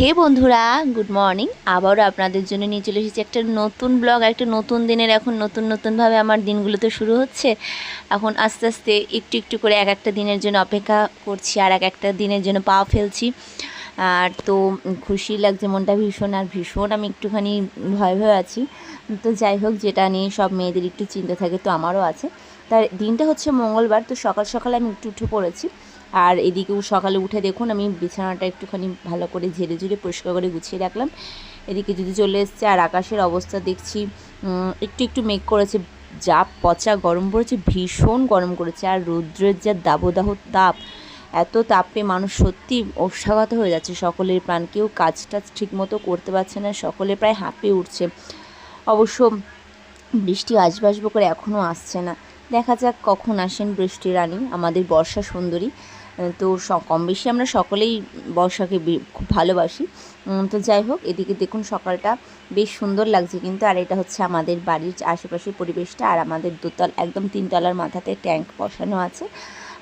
হে বন্ধুরা good morning আবারও আপনাদের জন্য নিয়ে চলে এসেছি একটা নতুন ব্লগ একটা নতুন দিনের এখন নতুন নতুনভাবে আমার দিনগুলো তো শুরু হচ্ছে। এখন আস্তে আস্তে একটু একটু করে এক একটা দিনের জন্য অপেক্ষা করছি, আর এক একটা দিনের জন্য পা ফেলছি। আর তো খুশি লাগছে, মনটা ভীষণ, আর ভীষণ আমি একটুখানি ভয় ভয় আছি। তো যাই হোক, যেটা নিয়ে সব মেয়েদের একটু চিন্তা থাকে তো আমারও আছে। তার দিনটা হচ্ছে মঙ্গলবার, তো সকাল সকাল আমি একটু উঠে পড়েছি। আর এদিকেও সকালে উঠে দেখুন, আমি বিছানাটা একটুখানি ভালো করে ঝেড়ে ঝুড়ে পরিষ্কার করে গুছিয়ে রাখলাম। এদিকে যদি চলে এসছে আর আকাশের অবস্থা দেখছি একটু একটু মেঘ করেছে, যা পচা গরম পড়েছে, ভীষণ গরম করেছে, আর রৌদ্রের যা দাবদাহ তাপ, এত তাপে মানুষ সত্যি অস্বাগত হয়ে যাচ্ছে। সকলের প্রাণ, কেউ কাজ টাজ ঠিক মতো করতে পারছে না, সকলে প্রায় হাঁপিয়ে উঠছে। অবশ্য বৃষ্টি আসবে আসবে করে এখনও আসছে না। দেখা যাক কখন আসেন বৃষ্টি রানী আমাদের বর্ষা সুন্দরী। তো কম বেশি আমরা সকলেই বর্ষাকে খুব ভালোবাসি। তো যাই হোক, এদিকে দেখুন সকালটা বেশ সুন্দর লাগছে কিন্তু, আর এটা হচ্ছে আমাদের বাড়ির আশেপাশের পরিবেশটা, আর আমাদের দোতল একদম তিনতলার মাথাতে ট্যাঙ্ক বসানো আছে।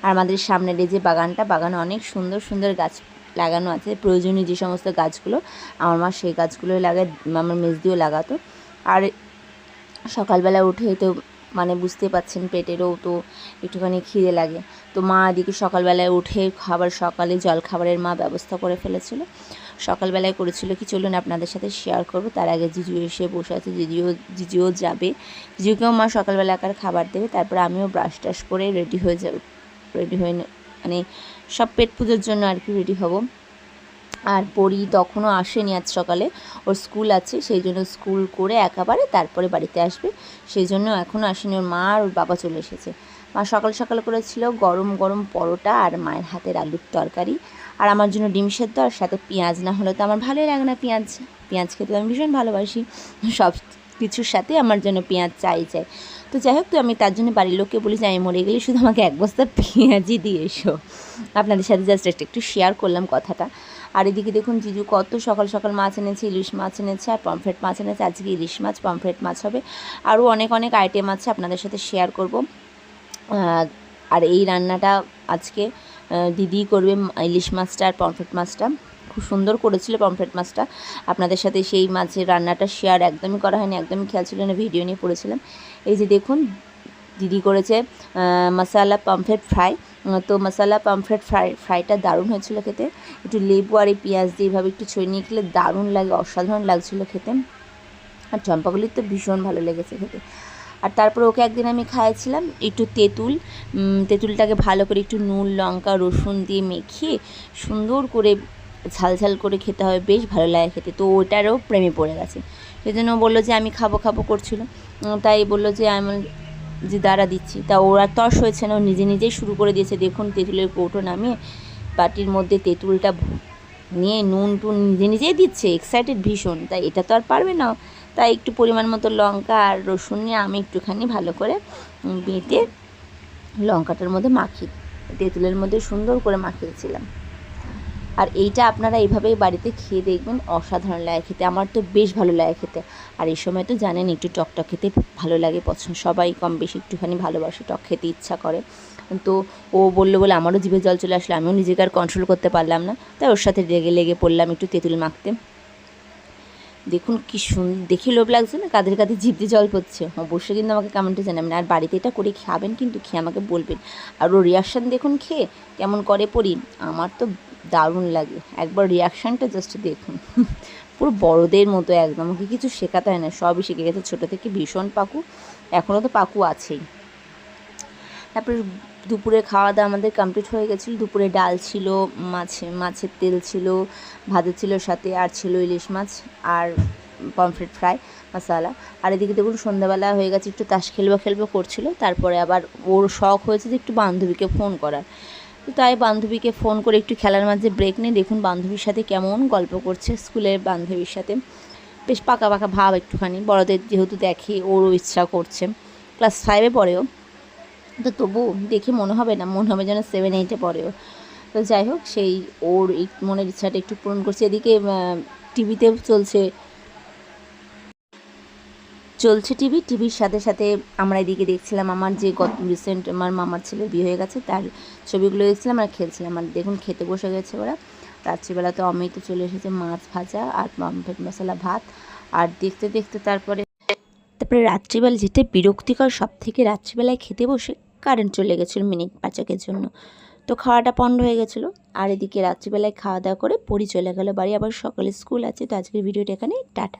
আর আমাদের সামনের এই যে বাগানটা, বাগানে অনেক সুন্দর সুন্দর গাছ লাগানো আছে। প্রয়োজনীয় যে সমস্ত গাছগুলো, আমার মা সেই গাছগুলোই লাগায়, আমার মেজদিও লাগাতো। আর সকালবেলা উঠে তো মানে বুঝতে পাচ্ছেন পেটেরও তো একটুখানি খিদে লাগে। তো মা এদিকে সকালবেলায় উঠে খাবার সকালে জল খাবারের মা ব্যবস্থা করে ফেলেছিল। সকালবেলায় করেছিল কি, চলুন আপনাদের সাথে শেয়ার করব। তার আগে জিজু এসে বসে আছে, জিজিও জিজিও যাবে। জিজুকেও মা সকালবেলা সকালবেলাকার খাবার দেবে, তারপরে আমিও ব্রাশ টাশ করে রেডি হয়ে যাব রেডি হয়ে মানে সব পেট পুজোর জন্য আর কি রেডি হব। আর পড়ি তখনও আসেনি আজ সকালে। ওর স্কুল আছে, সেই জন্য স্কুল করে একেবারে তারপরে বাড়িতে আসবে। সেই জন্য এখনও আসেনি ওর মা আর ওর বাবা চলে এসেছে। মা সকাল সকাল করেছিল গরম গরম পরোটা আর মায়ের হাতের আলুর তরকারি। আর আমার জন্য ডিম সেদ্ধ আর সাথে পেঁয়াজ। না হলে তো আমার ভালোই লাগে না পেঁয়াজ। পেঁয়াজ খেতে আমি ভীষণ ভালোবাসি। সব কিছুর সাথে আমার জন্য পেঁয়াজ চাই চাই। তো যাই হোক, তো আমি তার জন্য বাড়ির লোককে বলি যে, আমি মরে গেলে শুধু আমাকে এক বস্তা পেঁয়াজই দিয়ে এসো। আপনাদের সাথে জাস্ট একটু শেয়ার করলাম কথাটা। আর এদিকে দেখুন জিজু কত সকাল সকাল মাছ এনেছে, ইলিশ মাছ এনেছে আর পমফ্রেট মাছ এনেছে। আজকে ইলিশ মাছ, পমফ্রেট মাছ হবে। আরও অনেক অনেক আইটেম আছে আপনাদের সাথে শেয়ার করব। আর এই রান্নাটা আজকে দিদি করবে ইলিশ মাছটা আর পমফ্রেট মাছটা। খুব সুন্দর করেছিল পমফ্রেট মাছটা। আপনাদের সাথে সেই মাছের রান্নাটা শেয়ার একদমই করা হয়নি, একদমই খেয়াল ছিল না ভিডিও নিয়ে পড়েছিলাম। এই যে দেখুন, দিদি করেছে মশালা পামফ্রেট ফ্রাই তো মশালা, পামফ্রেট, ফ্রাই, ফ্রাইটা দারুণ হয়েছিল খেতে। একটু লেবু আর এই পেঁয়াজ দিয়ে এভাবে একটু ছড়িয়ে নিয়ে খেলে দারুণ লাগে, অসাধারণ লাগছিল খেতে। আর চম্পাগুলির তো ভীষণ ভালো লেগেছে খেতে। আর তারপর ওকে একদিন আমি খাইয়েছিলাম একটু তেঁতুল। তেঁতুলটাকে ভালো করে একটু নুন, লঙ্কা, রসুন দিয়ে মেখিয়ে সুন্দর করে ঝাল ঝাল করে খেতে হবে, বেশ ভালো লাগে খেতে। তো ওটারও প্রেমে পড়ে গেছে। সেই জন্য ও বলল যে আমি খাব খাব করছিল। তাই বলল যে আমি যে দাঁড়া দিচ্ছি। তা ওর তর্স হয়েছে না, ও নিজে নিজেই শুরু করে দিয়েছে। দেখুন, তেঁতুলের কৌটো নামিয়ে বাটির মধ্যে তেঁতুলটা নিয়ে নুন টুন নিজে নিজেই দিচ্ছে। এক্সাইটেড ভীষণ। তাই এটা তো আর পারবে না। তাই একটু পরিমাণ মতো লঙ্কা আর রসুন নিয়ে আমি একটুখানি ভালো করে বেটে লঙ্কাটার মধ্যে মাখি তেঁতুলের মধ্যে সুন্দর করে মাখিয়েছিলাম। আর এইটা আপনারা এইভাবেই বাড়িতে খেয়ে দেখবেন অসাধারণ লাগে খেতে। আমার তো বেশ ভালো লাগে খেতে। আর এই সময় তো জানেন একটু টক টক খেতে ভালো লাগে পছন্দ। সবাই কম বেশি একটুখানি ভালোবাসে, টক খেতে ইচ্ছা করে। তো ও বলল বলে আমারও জিভে জল চলে আসলো, আমিও নিজেকে আর কন্ট্রোল করতে পারলাম না। তাই ওর সাথে লেগে লেগে পড়লাম একটু তেঁতুল মাখতে। দেখুন কি সুন্দর দেখে লোভ লাগছে না? কাদের কাদের জিভ দিয়ে জল পড়ছে। অবশ্যই কিন্তু আমাকে কমেন্টে জানাবেন। আর বাড়িতে এটা করে খাবেন কিন্তু খেয়ে আমাকে বলবেন। আর ও রিয়াকশান দেখুন খেয়ে কেমন করে পড়ি। আমার তো দারুণ লাগে। একবার রিয়াকশানটা জাস্ট দেখুন। পুরো বড়দের মতো একদম। ওকে কিছু শেখাতে হয় না। সবই শিখে গেছে। ছোটো থেকে ভীষণ পাকু। এখনও তো পাকু আছেই। তারপরে দুপুরে খাওয়া দাওয়া আমাদের কমপ্লিট হয়ে গেছিল। দুপুরে ডাল ছিল, মাছে, মাছের তেল ছিল, ভাজা ছিল সাথে, আর ছিল ইলিশ মাছ, আর পমফ্রেট ফ্রাই মশালা আর এদিকে দেখুন, সন্ধ্যাবেলা হয়ে গেছে। একটু তাস খেলব খেলব করছিল। তারপরে আবার ওর শখ হয়েছে যে একটু বান্ধবীকে ফোন করার। তো তাই বান্ধবীকে ফোন করে একটু খেলার মাঝে ব্রেক নিয়ে দেখুন বান্ধবীর সাথে কেমন গল্প করছে স্কুলের বান্ধবীর সাথে। বেশ পাকা পাকা ভাব একটুখানি। বড়দের যেহেতু দেখে ওরও ইচ্ছা করছে। ক্লাস ফাইভে পড়েও। তো তবু দেখে মনে হবে না, মনে হবে যেন সেভেন এইটে পড়েও। তো যাই হোক, সেই ওর মনের ইচ্ছাটা একটু পূরণ করছে। এদিকে টিভিতেও চলছে চলছে টিভি, টিভির সাথে সাথে আমরা এদিকে দেখছিলাম আমার যে গত রিসেন্ট আমার মামার ছেলের বিয়ে হয়ে গেছে, তার ছবিগুলো দেখছিলাম আর খেলছিলাম। আর দেখুন খেতে বসে গেছে ওরা। রাত্রিবেলা তো অমৃত চলে এসেছে মাছ ভাজা আর পমফ্রেট মশলা ভাত। আর দেখতে দেখতে তারপরে তারপরে রাত্রিবেলা যেটা বিরক্তিকর সব থেকে রাত্রিবেলায় খেতে বসে কারেন্ট চলে গেছিল মিনিট পাঁচেকের জন্য। তো খাওয়াটা পণ্ড হয়ে গেছিল। আর এদিকে রাত্রিবেলায় খাওয়া দাওয়া করে পরি চলে গেল। বাড়ি আবার সকালে স্কুল আছে। তো আজকের ভিডিওটা এখানে টাটা।